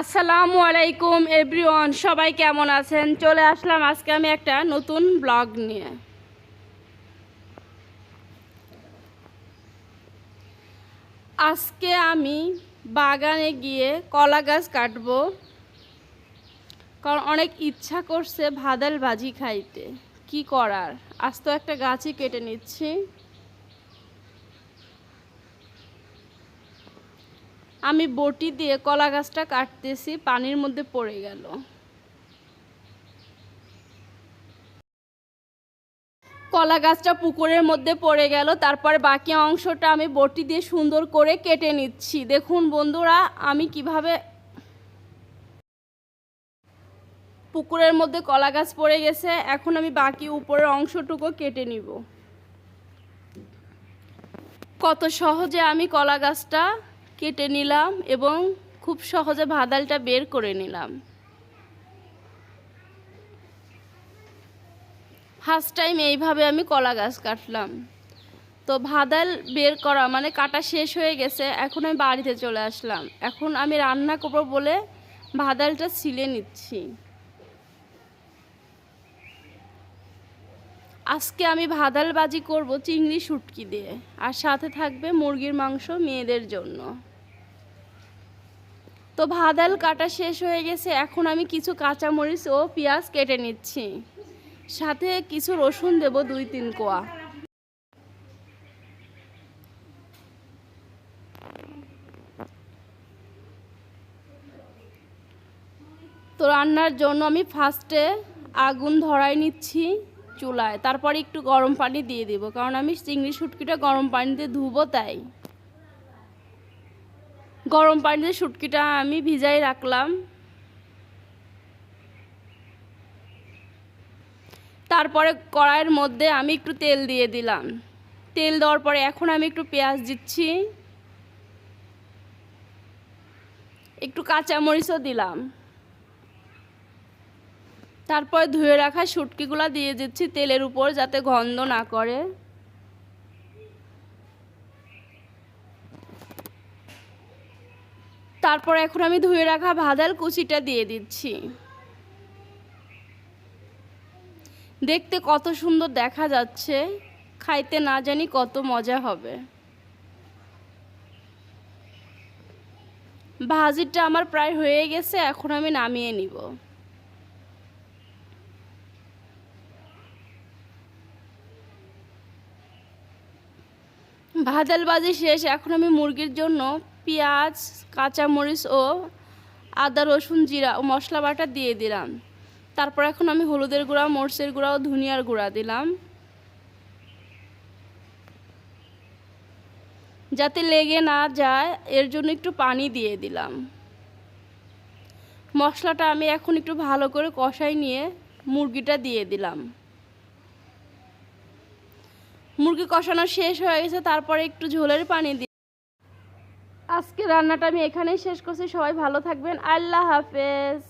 আসসালামু আলাইকুম এভরিওয়ান সবাই কেমন আছেন? চলে আসলাম আজকে আমি একটা নতুন ব্লগ নিয়ে। আজকে আমি বাগানে গিয়ে কলা গাছ কাটবো, কারণ অনেক ইচ্ছা করছে ভাদাল ভাজি খাইতে। কি করার? আজ তো একটা গাছই কেটে নিচ্ছি। আমি বটি দিয়ে কলা গাছটা কাটতেছি, পানির মধ্যে পড়ে গেল। কলা গাছটা পুকুরের মধ্যে পড়ে গেল, তারপর বাকি অংশটা আমি বটি দিয়ে সুন্দর করে কেটে নিচ্ছি। দেখুন বন্ধুরা, আমি কীভাবে পুকুরের মধ্যে কলা গাছ পড়ে গেছে, এখন আমি বাকি উপরের অংশটুকু কেটে নিব। কত সহজে আমি কলা গাছটা কেটে নিলাম এবং খুব সহজে ভাদালটা বের করে নিলাম। ফার্স্ট টাইম এইভাবে আমি কলা গাছ কাটলাম। তো ভাদাল বের করা মানে কাটা শেষ হয়ে গেছে, এখন আমি বাড়িতে চলে আসলাম। এখন আমি রান্না করব বলে ভাদালটা ছিলে নিচ্ছি। আজকে আমি ভাদাল বাজি করব চিংড়ি শুটকি দিয়ে, আর সাথে থাকবে মুরগির মাংস মেয়েদের জন্য। তো ভাদাল কাটা শেষ হয়ে গেছে, এখন আমি কিছু কাঁচামরিচ ও পেঁয়াজ কেটে নিচ্ছি। সাথে কিছু রসুন দেব দুই তিন কোয়া। তো রান্নার জন্য আমি ফার্স্টে আগুন ধরাই নিচ্ছি চুলায়, তারপরে একটু গরম পানি দিয়ে দিব, কারণ আমি চিংড়ি শুটকিটা গরম পানিতে ধুবো তাই। গরম পানিতে শুটকিটা আমি ভিজাই রাখলাম। তারপরে কড়াইয়ের মধ্যে আমি একটু তেল দিয়ে দিলাম। তেল দেওয়ার পরে এখন আমি একটু পেঁয়াজ দিচ্ছি। একটু কাঁচামরিচও দিলাম। তারপর ধুয়ে রাখা শুটকিগুলো দিয়ে দিচ্ছি তেলের উপর যাতে গন্ধ না করে। তারপর এখন আমি ধুয়ে রাখা ভাদাল কুচিটা দিয়ে দিচ্ছি। দেখতে কত সুন্দর দেখা যাচ্ছে, খাইতে না জানি কত মজা হবে। ভাজিটা আমার প্রায় হয়ে গেছে, এখন আমি নামিয়ে নিব। ভাজাল বাজি শেষ, এখন আমি মুরগির জন্য পেঁয়াজ, কাঁচামরিচ ও আদা, রসুন, জিরা ও মশলা বাটা দিয়ে দিলাম। তারপর এখন আমি হলুদের গুঁড়া, মরচের গুঁড়া ও ধনিয়ার গুঁড়া দিলাম। যাতে লেগে না যায়, এর জন্য একটু পানি দিয়ে দিলাম। মশলাটা আমি এখন একটু ভালো করে কষাই নিয়ে মুরগিটা দিয়ে দিলাম। মুরগি কষানো শেষ হয়ে গেছে, তারপরে একটু ঝোলের পানি আজকে রান্নাটা আমি এখানেই শেষ করছি। সবাই ভালো থাকবেন। আল্লাহ হাফেজ।